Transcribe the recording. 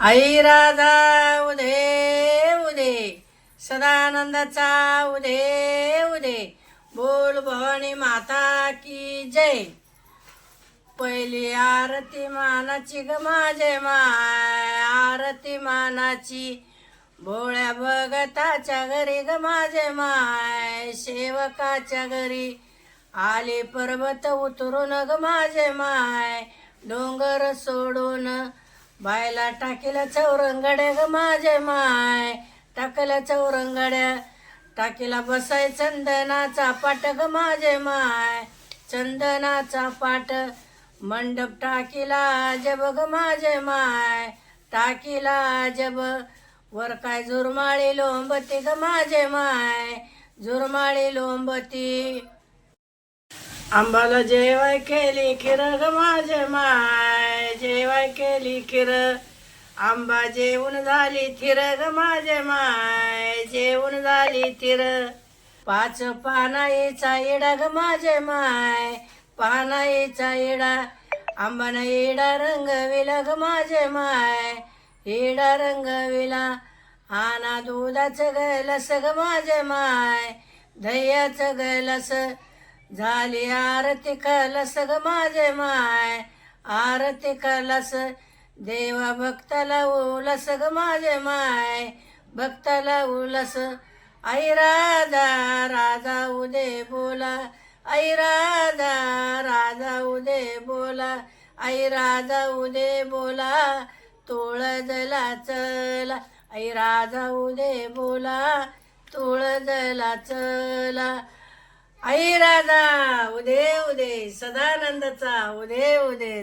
आई राधा उदे उदे. सदानंदाचा उदे उदे. बोल भवानी माता की जय. पहिली आरती मानाची ग माझे माय. आरती मानाची भोळ्या भगताच्या घरी ग माझे माय. सेवकाच्या घरी आले पर्वत उतरून ग माझे माय. डोंगर सोडून बायला टाकीला चौरंगड्या ग माझे माय. टाकल्या चौरंगड्या. टाकीला बसाय चंदनाचा पाट ग माझे माय. चंदनाचा पाट मंडप टाकीला जब ग माझे माय. टाकीला जब. वर काय झुरमाळी लोंबती ग माझे माय. झुरमाळी लोंबती. आंबाला जेवाय केली खीर ग माझे माय जेवाय केली खीर. आंबा जेवून झाली थिर ग माझे माय जेवून झाली थिर पाच पानाईचा इडा ग माझे माय पानाईचा इडा आंबाना इडा रंगविला ग माझे माय इडा रंगविला आना दुधाचं गलस ग माझे माय दह्याचं गलस झाली आरती कलस ग माझे माय. आरती कलस देवा भक्ताला उलस ग माझे माय. भक्ताला उलस आई राधा राधा उदे बोला. आई राधा राधा उदे बोला. आई राधा उदे बोला तुळजला चला. आई राधा उदे बोला तुळजला चला. आई राधा उदे उदे सदानंदचा उदे उदे